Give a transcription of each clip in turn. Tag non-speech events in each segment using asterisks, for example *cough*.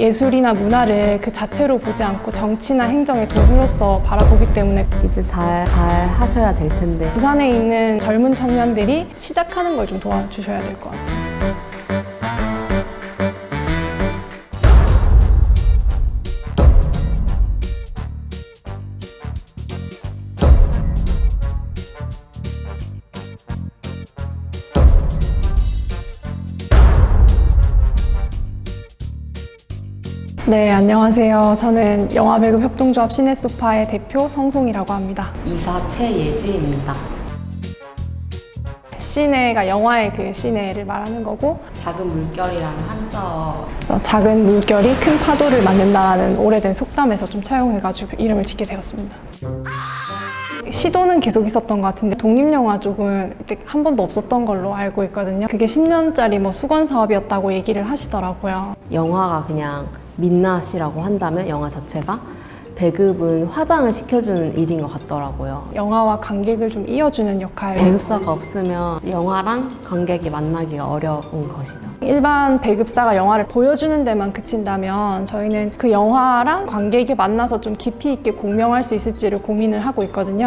예술이나 문화를 그 자체로 보지 않고 정치나 행정의 도구로서 바라보기 때문에 이제 잘, 잘 하셔야 될 텐데. 부산에 있는 젊은 청년들이 시작하는 걸 좀 도와주셔야 될 것 같아요. 네, 안녕하세요. 저는 영화배급 협동조합 시네소파의 대표 성송이라고 합니다. 이사 최예지입니다. 시내가 영화의 그 시내를 말하는 거고 작은 물결이라는 한자어 어, 작은 물결이 큰 파도를 만든다라는 오래된 속담에서 좀 차용해가지고 이름을 짓게 되었습니다. 시도는 계속 있었던 것 같은데 독립영화 쪽은 한 번도 없었던 걸로 알고 있거든요. 그게 10년짜리 뭐 수건 사업이었다고 얘기를 하시더라고요. 영화가 그냥 민낯이라고 한다면 영화 자체가 배급은 화장을 시켜주는 일인 것 같더라고요. 영화와 관객을 좀 이어주는 역할. 배급사가 없으면 영화랑 관객이 만나기가 어려운 것이죠. 일반 배급사가 영화를 보여주는 데만 그친다면 저희는 그 영화랑 관객이 만나서 좀 깊이 있게 공명할 수 있을지를 고민을 하고 있거든요.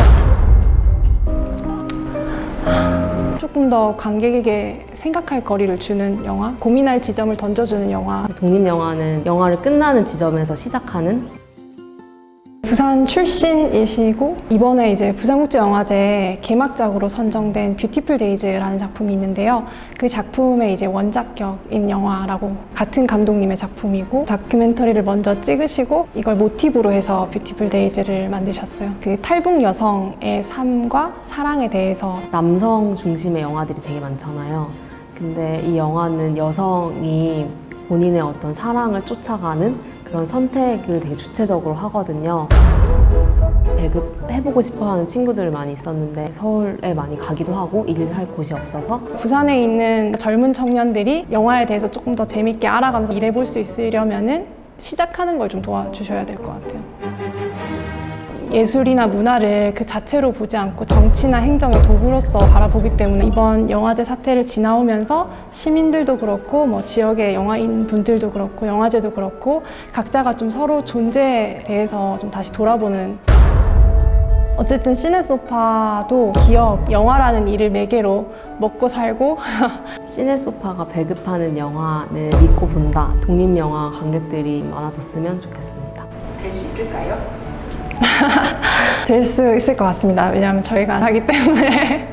조금 더 관객에게 생각할 거리를 주는 영화, 고민할 지점을 던져주는 영화. 독립영화는 영화를 끝나는 지점에서 시작하는 부산 출신이시고 이번에 이제 부산국제영화제 개막작으로 선정된 뷰티풀 데이즈라는 작품이 있는데요. 그 작품의 이제 원작격인 영화라고 같은 감독님의 작품이고 다큐멘터리를 먼저 찍으시고 이걸 모티브로 해서 뷰티풀 데이즈를 만드셨어요. 그 탈북 여성의 삶과 사랑에 대해서 남성 중심의 영화들이 되게 많잖아요. 근데 이 영화는 여성이 본인의 어떤 사랑을 쫓아가는 그런 선택을 되게 주체적으로 하거든요. 배급해보고 싶어 하는 친구들 많이 있었는데 서울에 많이 가기도 하고 일을 할 곳이 없어서 부산에 있는 젊은 청년들이 영화에 대해서 조금 더 재밌게 알아가면서 일해볼 수 있으려면은 시작하는 걸 좀 도와주셔야 될 것 같아요. 예술이나 문화를 그 자체로 보지 않고 정치나 행정의 도구로서 바라보기 때문에 이번 영화제 사태를 지나오면서 시민들도 그렇고 뭐 지역의 영화인 분들도 그렇고 영화제도 그렇고 각자가 좀 서로 존재에 대해서 좀 다시 돌아보는 어쨌든 시네소파도 기업, 영화라는 일을 매개로 먹고 살고 *laughs* 시네소파가 배급하는 영화는 믿고 본다. 독립영화 관객들이 많아졌으면 좋겠습니다. *laughs* 될 수 있을 것 같습니다. 왜냐하면 저희가 하기 때문에